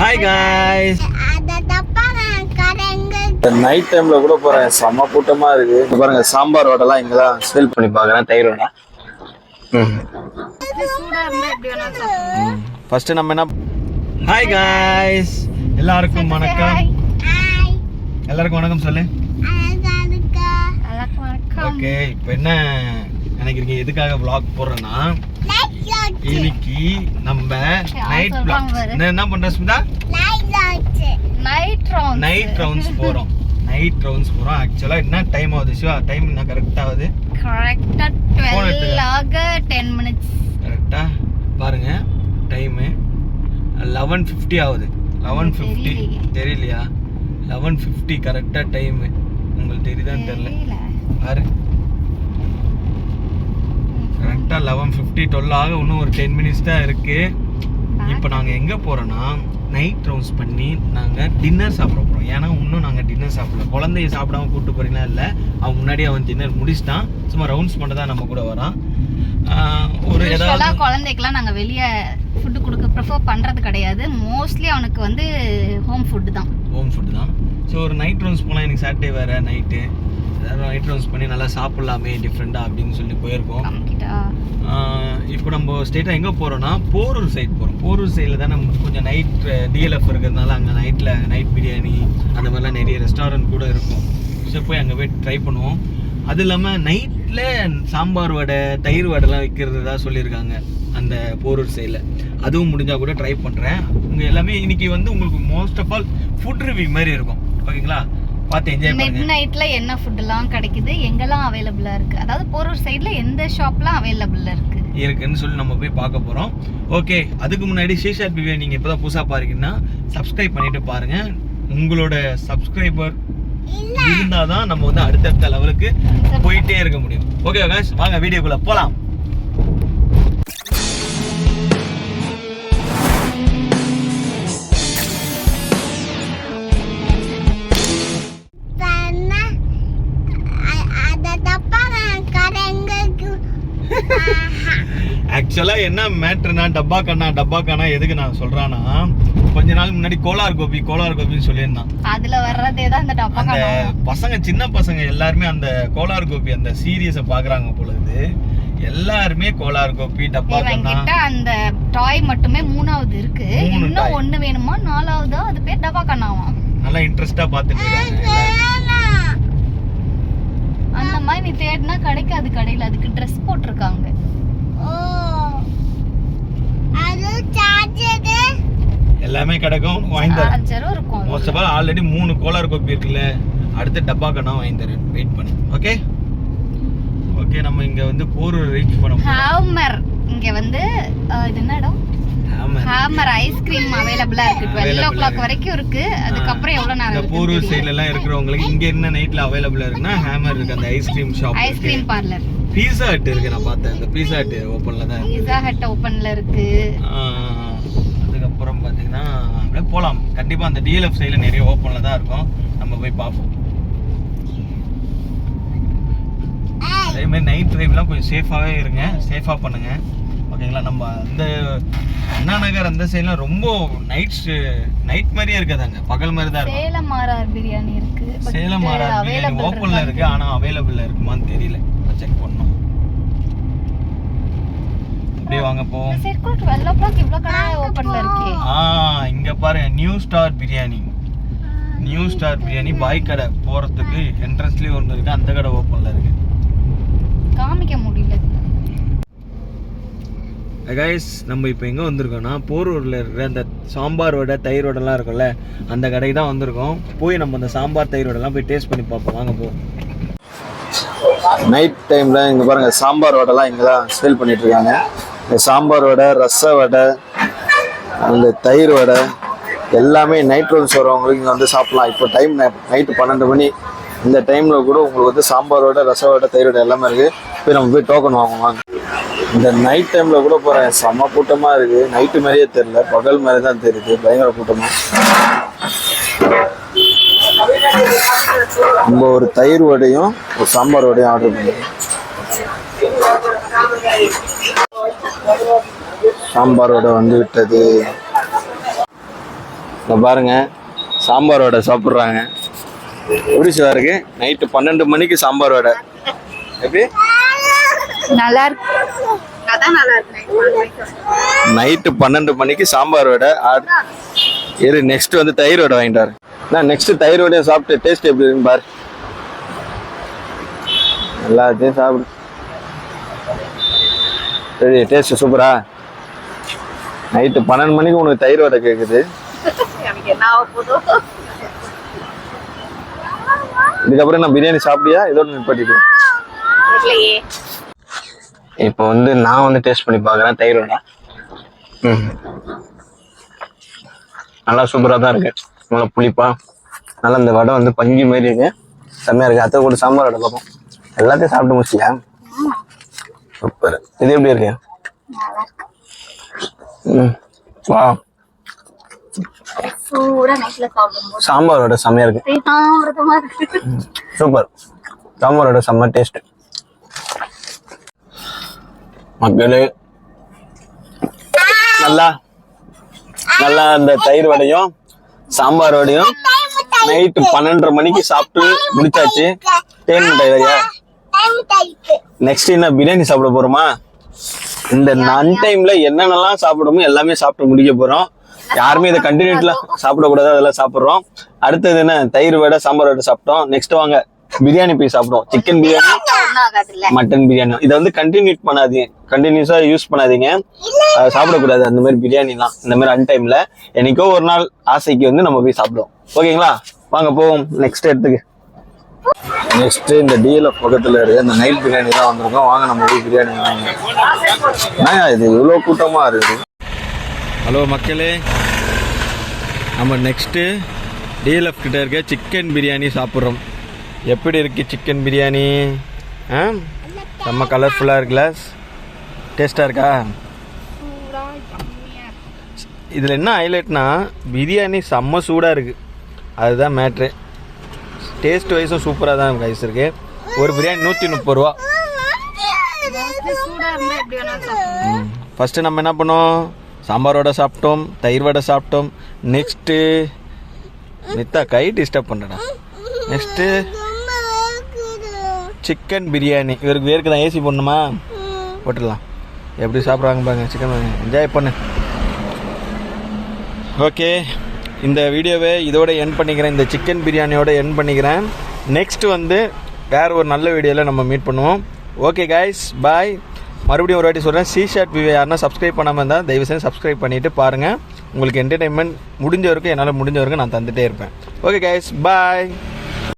Hi guys night டைம்ல கூட போறேன். செம்ம கூட்டமா இருக்கு. பாருங்க சாம்பார் வடைலாம் இங்க தான் சேல் பண்ணி பாக்குறேன் தயிர் வடை. ஃபர்ஸ்ட் நம்ம என்ன ஹாய் காய்ஸ் எல்லாருக்கும் வணக்கம். எல்லாருக்கும் வணக்கம் சொல்லு. ஓகே இப்போ என்ன நினைக்கிறீங்க? எதுக்காக vlog போடுறேன்னா இன்னைக்கு நம்ம நைட். என்ன என்ன பண்றோம் Smitha light latch night round night rounds போறோம். நைட் ரவுண்ட்ஸ் போறோம். ஆக்சுவலா என்ன டைம் ஆகுது சிவா? டைம் என்ன? கரெக்ட் ஆகுது? கரெக்டா Phone எடுத்துக்க. 12 ஆக 10 மினிட்ஸ் கரெக்டா பாருங்க டைமு லெவன் ஃபிஃப்டி ஆகுது. லெவன் ஃபிஃப்டி தெரியலையே. தெரியலையா? லெவன் ஃபிஃப்டி கரெக்டாக டைமு உங்களுக்கு தெரியுதான்னு தெரியல. பாரு. கரெக்டாக லெவன் ஃபிஃப்டி டுவெல் ஆக இன்னும் ஒரு டென் மினிட்ஸ் தான் இருக்கு. இப்போ நாங்கள் எங்கே போகிறோன்னா நைட் ரவுண்ட்ஸ் பண்ணி நாங்கள் டின்னர் சாப்பிட போகிறோம் ஏன்னா இன்னும் நாங்கள் டின்னர் சாப்பிடல. குழந்தைய சாப்பிடாம கூப்பிட்டு போறீங்களா இல்லை அவன் முன்னாடி அவன் டின்னர் முடிச்சிட்டான். சும்மா ரவுண்ட்ஸ் மட்டும் தான் நம்ம கூட வரான். ஒரு ஏதாவது குழந்தைக்கெல்லாம் நாங்க வெளிய ஃபுட் கொடுக்க ப்ரிஃபர் பண்றது கிடையாது. மோஸ்ட்லி அவனுக்கு வந்து ஹோம் ஃபுட் தான். ஹோம் ஃபுட் தான். ஸோ ஒரு நைட் ரவுண்ட்ஸ் போகலாம் எனக்கு சாட்டர்டே வேறு நைட்டு ஏதாவது நைட் ரவுண்ட்ஸ் பண்ணி நல்லா சாப்பிட்லாமே டிஃப்ரெண்ட்டாக அப்படின்னு சொல்லி போயிருக்கோம். இப்போ நம்ம ஸ்டேட்டாக எங்கே போகிறோன்னா போரூர் சைடு போகிறோம் போரூர் சைடில் தான் நம்ம கொஞ்சம் நைட் டிஎல்எஃப் இருக்கிறதுனால அங்கே நைட்டில் நைட் பிரியாணி அந்த மாதிரிலாம் நிறைய ரெஸ்டாரண்ட் கூட இருக்கும். ஸோ போய் அங்கே போய் ட்ரை பண்ணுவோம். அது இல்லாமல் நைட்டில் சாம்பார் வடை தயிர் வடைலாம் விற்கிறதா சொல்லியிருக்காங்க அந்த போரூர் சைடில் அதுவும் முடிஞ்சால் கூட ட்ரை பண்ணுறேன் உங்கள் எல்லாமே இன்னைக்கு வந்து உங்களுக்கு most of all food review மாதிரி இருக்கும். ஓகேங்களா? பார்த்து என்ஜாய் மிட் நைட்ல என்ன ஃபுட்லாம் கிடைக்குது? எங்கெல்லாம் அவைலபிளா இருக்கு? அதாவது போரூர் சைடுல எந்த ஷாப்லாம் அவைலபிள் இருக்கு? இருக்குன்னு சொல்லி நம்ம போய் பார்க்க போகிறோம் ஓகே அதுக்கு முன்னாடி ஷீஷாட் பிவியை நீங்கள் இப்போ தான் புதுசாக பாருங்கன்னா சப்ஸ்கிரைப் பண்ணிட்டு பாருங்க. உங்களோட சப்ஸ்கிரைபர் இருந்தால் தான் நம்ம வந்து அடுத்தடுத்த லெவலுக்கு போயிட்டே இருக்க முடியும். ஓகே வாங்க வீடியோக்குள்ள போகலாம் ஆக்சுவலாக என்ன மேட்ருனா டப்பா கண்ணா டப்பா கண்ணா எதுக்கு நான் சொல்கிறான்னா கொஞ்ச நாள் முன்னாடி கோலார் கோபி கோலார் கோபின்னு சொல்லியிருந்தான். அதுல வர்றதே தான் இந்த டப்பா அந்த கண்ணா பசங்க சின்ன பசங்க எல்லாருமே அந்த கோலார் கோபி அந்த சீரியஸை பார்க்குறாங்க பொழுது எல்லாருமே கோலார் கோபி டப்பா கண்ணா. கிட்ட அந்த டாய் மட்டுமே மூணாவது இருக்கு. இன்னும் ஒண்ணு வேணுமா? நாலாவதா? அது பேர் டப்பா கண்ணாவாம் நல்லா இன்ட்ரெஸ்டா பார்த்துட்டு. அந்த மாதிரி நீ தேடினா கிடைக்காது கடையில. அதுக்கு ட்ரெஸ் போட்டிருக்காங்க. எல்லாமே கிடைக்கும் வாங்கி இருக்கும். மோஸ்ட் ஆஃப் ஆல் ஆல்ரெடி மூணு கோலார் கோப்பி இருக்குல்ல. அடுத்து டப்பா கண்ணா வாங்கி தரேன். வெயிட் பண்ணு. ஓகே ஓகே நம்ம இங்க வந்து போரூர் ரீச் பண்ண போறோம். ஹேமர். இங்க வந்து இது என்ன இடம்? ஹேமர் ஐஸ்கிரீம் அவைலபிளா இருக்கு. Twelve o'clock. வரைக்கும் இருக்கு. அதுக்கப்புறம் எவ்வளவு நேரம் இந்த போரூர். சைடுல எல்லாம் இருக்கிறவங்களுக்கு இங்க என்ன நைட்ல அவைலபிளா இருக்குன்னா ஹேமர் இருக்கு. அந்த ice cream shop ice cream parlour Pizza Hut இருக்கு. நான் பார்த்தேன். இந்த பீஸா ஹட் ஓப்பன்ல தான் இருக்கு. பிஸா ஹட் ஓபன்ல இருக்கு. அதுக்கப்புறம் பார்த்தீங்கன்னா அப்படியே போகலாம் கண்டிப்பாக அந்த டிஎல்எஃப் சைடில் நிறைய ஓப்பனில் தான் இருக்கும். நம்ம போய் பார்ப்போம். அதே மாதிரி நைட் ட்ரைவ்லாம் கொஞ்சம் சேஃபாகவே இருங்க. சேஃபாக பண்ணுங்க. ஓகேங்களா? நம்ம அந்த அண்ணா நகர் அந்த சைட்லாம் ரொம்ப நைட் நைட் மாதிரியே இருக்காதாங்க பகல் மாதிரி தான் இருக்கும். சேலம் ஆர்ஆர் பிரியாணி இருக்கு. But சேலம் ஆர்ஆர் பிரியாணி ஓப்பனில் இருக்கு. இருக்கான்னு ஆனால் அவைலபிள் இருக்குமான்னு தெரியல. செக் பண்ணோம் அப்படியே வாங்க போவோம். டுவெல் ஓ கிளாக் இவ்வளோ கடை ஓப்பன்ல இருக்கே. ஆ இங்க பாருங்க New Star biryani New Star biryani பாய் கடை போறதுக்கு என்ட்ரன்ஸ்லயே ஒன்று இருக்கு. அந்த கடை ஓப்பன்ல இருக்கு. காமிக்க முடியல. கைஸ் நம்ம இப்போ எங்கே வந்திருக்கோம்னா போரூரில் இருக்கிற அந்த சாம்பார் வடை தயிர் வடைலாம் இருக்கும்ல அந்த கடைக்கு தான் வந்திருக்கோம். போய் நம்ம அந்த சாம்பார் தயிர் வடைலாம் போய் டேஸ்ட் பண்ணி பார்ப்போம். வாங்க போ. நைட் டைமில் இங்கே பாருங்கள் சாம்பார் வடைலாம் இங்கே தான் சேல் பண்ணிகிட்ருக்காங்க இந்த சாம்பார் வடை ரச வடை அந்த தயிர் வடை எல்லாமே நைட் ரவுண்ட்ஸ் வரவங்களுக்கு இங்கே வந்து சாப்பிட்லாம். இப்போ டைம் நைட்டு பன்னெண்டு மணி. இந்த டைமில் கூட உங்களுக்கு வந்து சாம்பார் வடை ரச வடை தயிர் வடை எல்லாமே இருக்குது போய் நம்ம போய் டோக்கன் வாங்குவாங்க இந்த நைட் டைமில் கூட போகிறேன் செம்ம கூட்டமாக இருக்குது நைட்டு மாதிரியே தெரில பகல் மாதிரி தான் தெரியுது. பயங்கர கூட்டமாக நம்ம ஒரு தயிர் வடையும் ஒரு சாம்பார் வடையும் ஆர்டர் பண்ணுவோம் சாம்பார் வடை வந்து விட்டது. இப்போ பாருங்க. சாம்பார் வடை சாப்பிட்றாங்க. எப்படி சார் இருக்கு நைட்டு பன்னெண்டு மணிக்கு சாம்பார் வடை. எப்படி? நல்லா இருக்கு. அதான் நல்லா இருக்கு. நைட்டு பன்னெண்டு மணிக்கு சாம்பார் வடை. இரு நெக்ஸ்ட் வந்து தயிர் வடை வாங்கிட்டு வரேன் நான் நெக்ஸ்ட் தயிர் வடையை சாப்பிட்டு டேஸ்ட் எப்படி இருக்குன்னு பாரு. எல்லாத்தையும் சாப்பிடு. சரி டேஸ்ட் சூப்பரா? நைட்டு பன்னெண்டு மணிக்கு உனக்கு தயிர் வடை கேட்குது இதுக்கப்புறம் நான் பிரியாணி சாப்பிட்டியா இதோட நிப்பாட்டிட்டு இப்போ வந்து நான் வந்து டேஸ்ட் பண்ணி பார்க்குறேன் தயிர் வடை ம். நல்லா சூப்பராக தான் இருக்கு. நல்லா புளிப்பா. நல்லா இந்த வடை வந்து பஞ்சு மாதிரி இருக்கு. செம்மையா இருக்கு. அத்தை கூட சாம்பார் வடை பார்ப்போம். எல்லாத்தையும் சாப்பிட்டு முடிச்சியா சூப்பர். இது எப்படி இருக்கு? ம். வா. சூடா நைட்ல சாப்பிடும்போது. சாம்பார் வடை செம்மையா இருக்கு. சூப்பர். சாம்பார் வடை செம்ம டேஸ்ட் மக்களே நல்லா நல்லா அந்த தயிர் வடையும் சாம்பார் வடையும் நைட்டு பன்னெண்டரை மணிக்கு சாப்பிட்டு முடிச்சாச்சு. தேன் மிட்டாய் நெக்ஸ்ட் என்ன பிரியாணி சாப்பிட போறோமா? இந்த நன் டைம்ல என்னென்னலாம் சாப்பிடணுமோ எல்லாமே சாப்பிட்டு முடிக்க போறோம். யாருமே இதை கண்டினியூட்ல சாப்பிடக்கூடாது அதெல்லாம் சாப்பிட்றோம். அடுத்தது என்ன? தயிர் வடை சாம்பார் வடை சாப்பிட்டோம். நெக்ஸ்ட் வாங்க பிரியாணி போய் சாப்பிடுவோம். சிக்கன் பிரியாணி ஒன்றும் ஆகாது இல்ல மட்டன் பிரியாணி. இதை வந்து கண்டினியூ பண்ணாதீங்க கண்டினியூஸா யூஸ் பண்ணாதீங்க. அதை சாப்பிடக்கூடாது. அந்த மாதிரி பிரியாணிலாம் இந்த மாதிரி அன் டைம்ல என்னைக்கோ ஒரு நாள் ஆசைக்கு வந்து நம்ம போய் சாப்பிடுவோம். ஓகேங்களா? வாங்க போவோம். நெக்ஸ்ட் இடத்துக்கு நெக்ஸ்ட் இந்த டிஎல்எஃப் பக்கத்துல இருக்கு. இந்த நைட் பிரியாணி தான் வந்திருக்கோம். வாங்க நம்ம போய் பிரியாணி வாங்க இது? இவ்வளோ கூட்டமா இருக்குது. ஹலோ மக்களே. நம்ம நெக்ஸ்ட்டு டிஎல்எஃப் கிட்ட இருக்க சிக்கன் பிரியாணி சாப்பிட்றோம். எப்படி இருக்கு சிக்கன் பிரியாணி? ஆ? செம்ம கலர்ஃபுல்லாக இருக்குல்ல டேஸ்ட்டாக இருக்கா? இதில் என்ன ஹைலைட்னா பிரியாணி செம்ம சூடாக இருக்குது அதுதான் மேட்ரு டேஸ்ட் வைஸும் சூப்பராக தான் கைஸ் இருக்கு. ஒரு பிரியாணி நூற்றி முப்பது ரூபா. ஃபஸ்ட்டு நம்ம என்ன பண்ணோம்? சாம்பார் வடை சாப்பிட்டோம் தயிர் வடை சாப்பிட்டோம். நெக்ஸ்ட்டு நித்தா கை டிஸ்டர்ப் பண்ணடா நெக்ஸ்ட்டு சிக்கன் பிரியாணி. இவருக்கு வேருக்கு தான் ஏசி போடணுமா? போட்டுடலாம். எப்படி சாப்பிட்றாங்க பாருங்க சிக்கன் என்ஜாய் பண்ணு. ஓகே இந்த வீடியோவை இதோட என் பண்ணிக்கிறேன். இந்த சிக்கன் பிரியாணியோட என் பண்ணிக்கிறேன். நெக்ஸ்ட் வந்து வேற ஒரு நல்ல வீடியோவில் நம்ம மீட் பண்ணுவோம். ஓகே கைஸ் பாய் மறுபடியும் ஒரு வாட்டி சொல்கிறேன் சி ஷாட் விவே யாருன்னா சப்ஸ்கிரைப் பண்ணாமல் இருந்தால் தயவு செஞ்சு சப்ஸ்கிரைப் பண்ணிவிட்டு பாருங்கள் உங்களுக்கு என்டர்டைன்மெண்ட் முடிஞ்ச வரைக்கும் என்னால் முடிஞ்ச வரைக்கும் நான் தந்துட்டே இருப்பேன். Okay guys bye